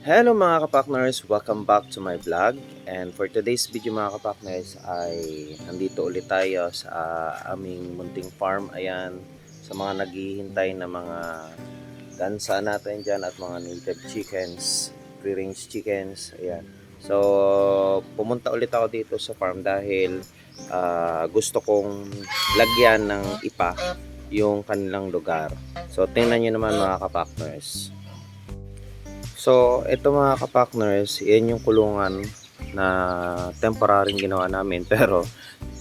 Hello mga kapakners! Welcome back to my vlog. And for today's video mga kapakners ay nandito ulit tayo sa aming munting farm. Ayan, sa mga naghihintay na mga gansa natin dyan at mga native chickens, free-range chickens. Ayan. So, pumunta ulit ako dito sa farm dahil ah, gusto kong lagyan ng ipa yung kanilang lugar. So, tingnan nyo naman mga kapakners. So, ito mga kapakners, yan yung kulungan na temporary ginawa namin pero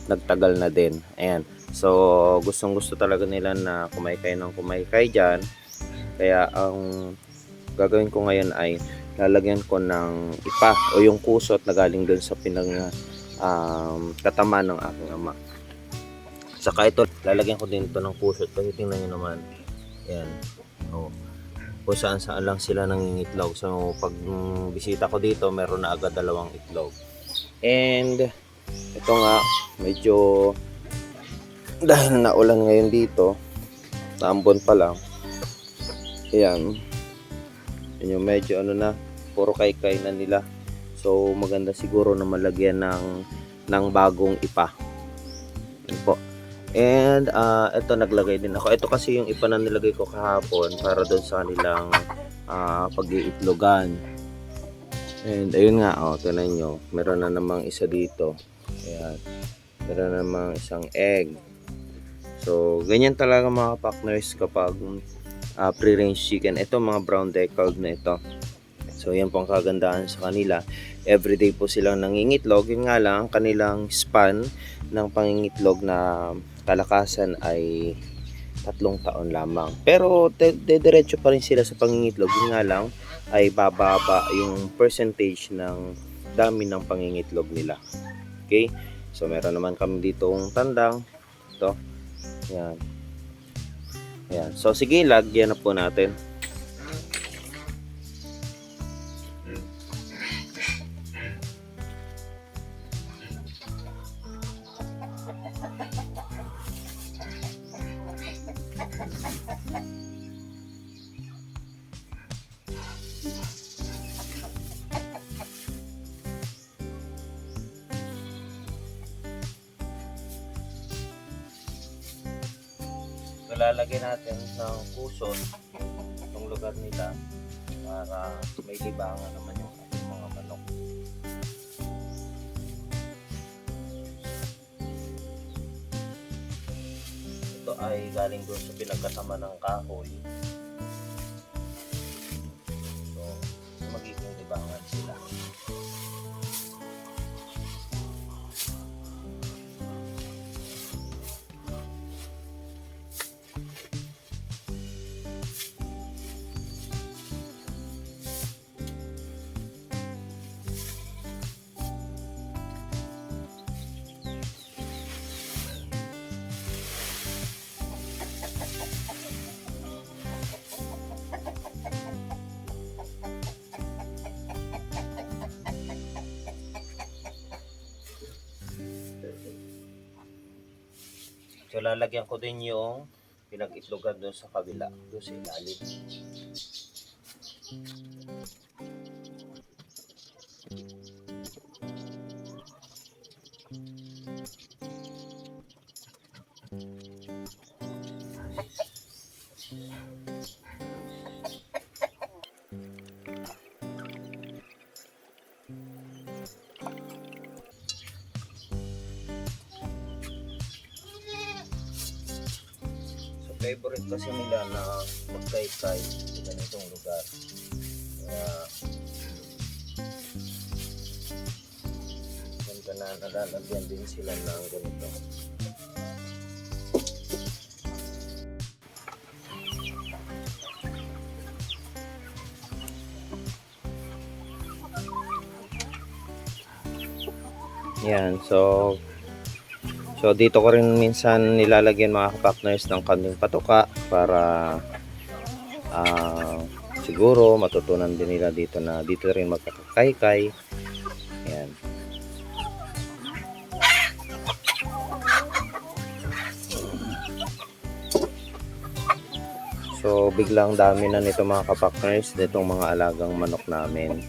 nagtagal na din. Ayan. So, gustong gusto talaga nila na kumaykay ng kumaykay dyan. Kaya ang gagawin ko ngayon ay lalagyan ko ng ipa o yung kusot na galing dun sa pinang um, katama ng aking ama. Saka ito, lalagyan ko din ito ng kusot kasi tingnan nyo naman. Ayan. Oh kung saan saan lang sila nangingitlog. So, pag bisita ko dito, meron na agad dalawang itlog. And, ito nga, medyo, dahil naulan ngayon dito, taambon pa lang, ayan, yun yung medyo ano na, puro kay-kay na nila. So, maganda siguro na malagyan ng, ng bagong ipa. Yan po. And uh, ito naglagay din ako. Ito kasi yung ipa na nilagay ko kahapon para doon sa kanilang uh, pag-iitlogan. And ayun nga, oh, tinan nyo. Meron na namang isa dito. Ayan. Meron na namang isang egg. So, ganyan talaga mga partners kapag uh, pre-range chicken. Ito mga brown deckled na ito. So, yan po ang kagandahan sa kanila. Everyday po silang nangingitlog. Yun nga lang, ang kanilang span ng pangingitlog na kalakasan ay tatlong taon lamang. Pero dediretso pa rin sila sa pangingitlog. Yun nga lang ay bababa yung percentage ng dami ng pangingitlog nila. Okay? So meron naman kami dito ang tandang. Ito. Yan. Yan. So sige, lagyan na po natin. So, lalagyan natin ng kusot itong lugar nila para may libangan naman yung mga manok. Ito ay galing doon sa pinagkasama ng kahoy. So lalagyan ko din yung pinag-itlogan doon sa kabila, doon sa ilalim. So favorite kasi nila na magkaykay sa ganitong lugar. Kaya ganda na nalalagyan din sila ng ganito. Yan, so So dito ko rin minsan nilalagyan mga kapakners ng kanding patuka para ah, siguro matutunan din nila dito na dito rin magkakakaykay. Ayan. So biglang dami na nito mga kapakners nitong mga alagang manok namin.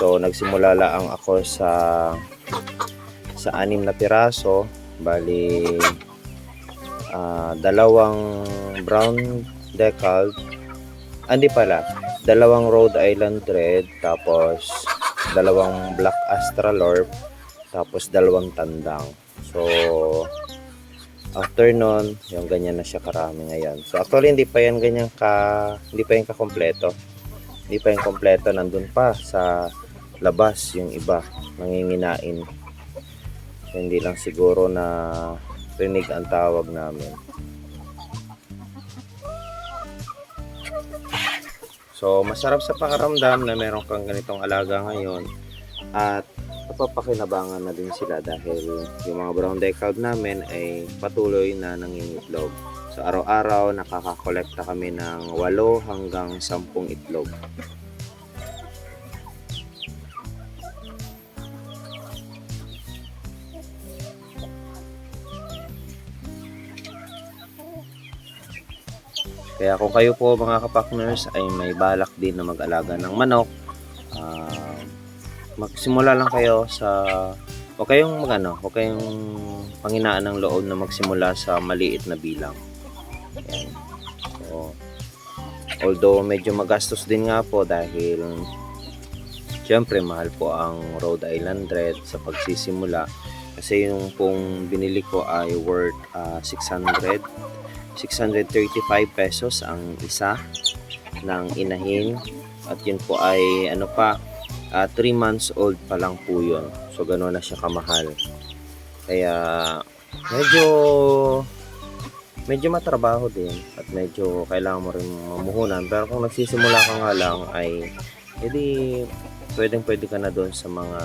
So nagsimula lang ako sa sa anim na piraso, bali ah, dalawang brown decalb, ah, hindi pala, dalawang Rhode Island Red, tapos dalawang Black Astralorp, tapos dalawang tandang. So, after nun, yung ganyan na siya karami ngayon. So, actually, hindi pa yan ganyan ka, hindi pa yan kakompleto. Hindi pa yan kompleto, nandun pa sa labas yung iba, nanginginain. Hindi lang siguro na rinig ang tawag namin. So, masarap sa pakiramdam na meron kang ganitong alaga ngayon at napapakinabangan na din sila dahil yung mga brown decalb namin ay patuloy na nangingitlog. So, araw-araw nakakakolekta kami ng 8 hanggang 10 itlog. Kaya kung kayo po mga kapakners ay may balak din na mag-alaga ng manok, ah, magsimula lang kayo sa o kayong magano, o kayong panginaan ng loob na magsimula sa maliit na bilang. Yan. So, although medyo magastos din nga po dahil syempre mahal po ang Rhode Island Red sa pagsisimula kasi yung pong binili ko ay worth ah, 600 635 pesos ang isa ng inahin. At yun po ay ano pa 3 months old pa lang po yun. So gano'n na siya kamahal. Kaya medyo medyo matrabaho din. At medyo kailangan mo rin mamuhunan. Pero kung nagsisimula ka nga lang ay edi pwedeng pwede ka na doon sa mga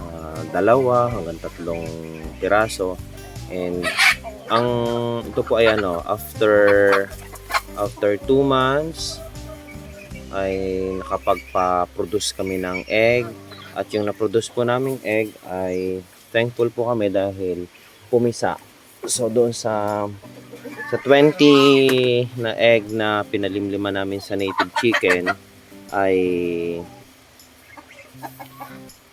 ah, dalawa hanggang tatlong piraso. And ang ito po ay ano after after 2 months ay nakapagpa-produce kami ng egg. At yung na-produce po naming egg ay thankful po kami dahil pumisa. So doon sa sa 20 na egg na pinalimliman namin sa native chicken ay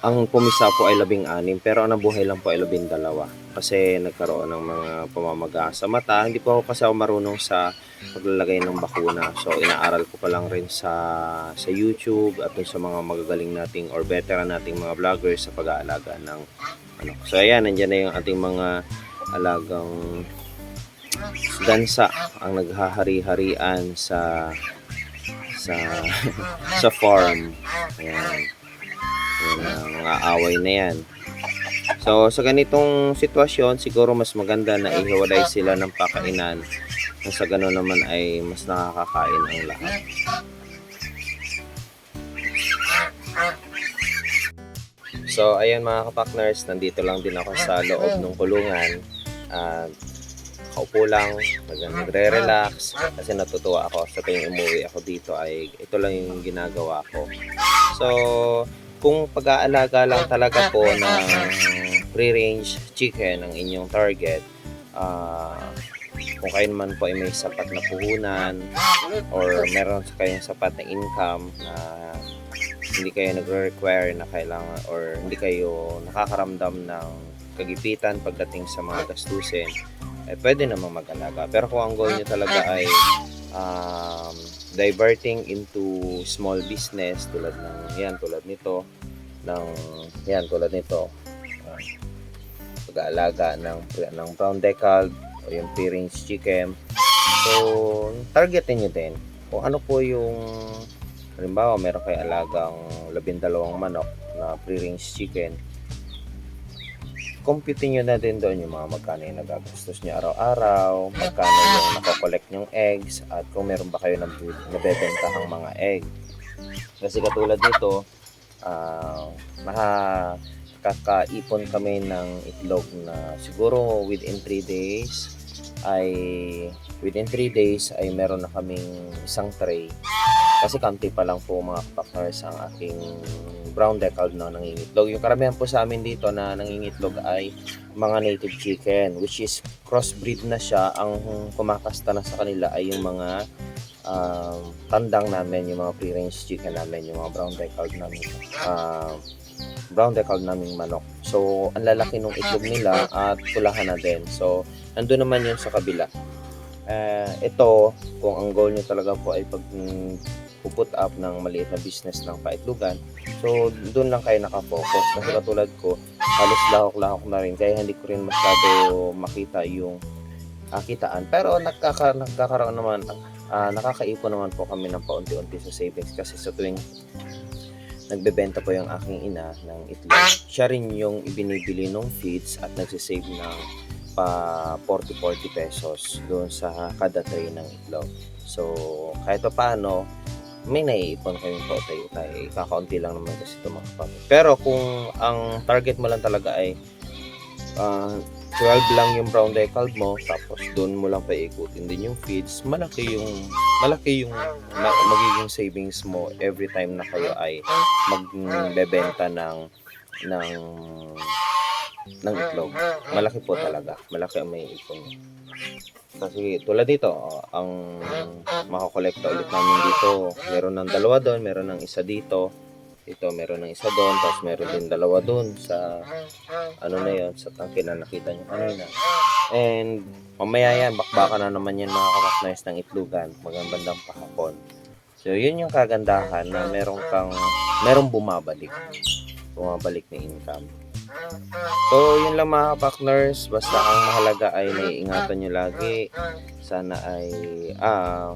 ang pumisa po ay labing anim pero ang nabuhay lang po ay labing dalawa kasi nagkaroon ng mga pamamaga sa mata. Hindi po ako kasi ako marunong sa paglalagay ng bakuna. So inaaral ko pa lang rin sa sa YouTube at sa mga magagaling nating or veteran nating mga vloggers sa pag-aalaga ng ano. So ayan nandiyan na yung ating mga alagang gansa ang naghahari-harian sa sa sa farm. Ayan yan ang mga away na yan. So, sa ganitong sitwasyon, siguro mas maganda na ihiwalay sila ng pakainan. Kung sa gano'n naman ay mas nakakakain ang lahat. So, ayan mga kapakners, nandito lang din ako sa loob ng kulungan. At kaupo lang, nag- nagre-relax kasi natutuwa ako sa tuwing umuwi ako dito ay ito lang yung ginagawa ko. So, kung pag-aalaga lang talaga po ng free-range chicken ang inyong target, ah, kung kayo naman po ay may sapat na puhunan or meron sa kayong sapat na income na hindi kayo nagre-require na kailangan or hindi kayo nakakaramdam ng kagipitan pagdating sa mga gastusin, eh pwede namang mag-alaga. Pero kung ang goal nyo talaga ay um, diverting into small business tulad ng yan tulad nito ng yan tulad nito. Pag-aalaga ng ng brown decal o yung free-range chicken. So targetin nyo din kung ano po yung halimbawa meron kayo alagang labindalawang manok na free-range chicken compute nyo na din doon yung mga magkano yung nagagastos nyo araw-araw, magkano yung nakokollect yung eggs, at kung meron ba kayo nab- nabebentahang mga egg. Kasi katulad nito, ah makakaipon kami ng itlog na siguro within 3 days ay within 3 days ay meron na kaming isang tray Kasi kanti pa lang po mga kapakners ang aking brown decalb na nangingitlog. Yung karamihan po sa amin dito na nangingitlog ay mga native chicken which is crossbreed na siya. Ang kumakasta na sa kanila ay yung mga um, tandang namin, yung mga free-range chicken namin, yung mga brown decalb namin. Um, brown decalb naming manok. So, ang lalaki ng itlog nila at pulahan na din. So, nandun naman yun sa kabila. Eh, ito, kung ang goal nyo talaga po ay pag puput up ng maliit na business ng paitlugan, so doon lang kayo nakafocus. Kasi katulad ko, halos lahok-lahok na rin. Kaya hindi ko rin masyado makita yung ah, kitaan. Pero nagkaka, nagkakaroon naman, ah, nakakaipon naman po kami ng paunti-unti sa savings. Kasi sa tuwing nagbebenta po yung aking ina ng itlog. Siya rin yung ibinibili ng feeds at nagsisave ng pa 40-40 pesos doon sa kada tray ng itlog. So, kahit pa paano, may naiipon kami pa tayo Kakaunti lang naman kasi ito mga kapatid. Pero kung ang target mo lang talaga ay ah, 12 lang yung brown decalb mo, tapos doon mo lang paikutin din yung feeds, malaki yung malaki yung ma- magiging savings mo every time na kayo ay magbebenta ng ng ng itlog. Malaki po talaga. Malaki ang may ipon. Kasi tulad dito, ang makakolekta ulit namin dito, meron ng dalawa doon, meron ng isa dito. Ito, meron ng isa doon, tapos meron din dalawa doon sa ano na yon sa tangke na nakita nyo kanina. And mamaya yan, bakbaka na naman yan mga kamaknais ng itlugan, magandang pakapon. So, yun yung kagandahan na meron kang, merong bumabalik. Bumabalik na income. So, yun lang mga partners. Basta ang mahalaga ay naiingatan nyo lagi. Sana ay, ah,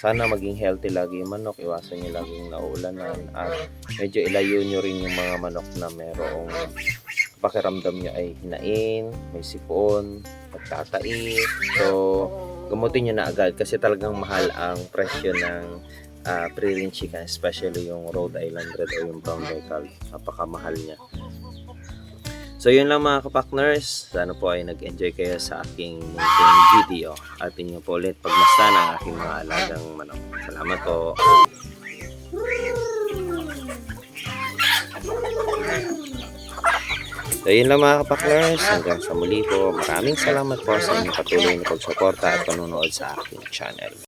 sana maging healthy lagi yung manok. Iwasan nyo laging nauulanan. At medyo ilayo nyo rin yung mga manok na merong pakiramdam nyo ay hinain, may sipon, nagtatais. So, gamutin nyo na agad kasi talagang mahal ang presyo ng ah, pre-range chicken, especially yung Rhode Island Red o yung Brown Decalb. Napakamahal niya. So yun lang mga kapakners. Sana po ay nag-enjoy kayo sa aking munting video. At inyo po ulit pagmasdan ang aking mga alagang manok. Salamat po. So yun lang mga kapakners. Hanggang sa muli po. Maraming salamat po sa inyong patuloy na pagsuporta at panonood sa aking channel.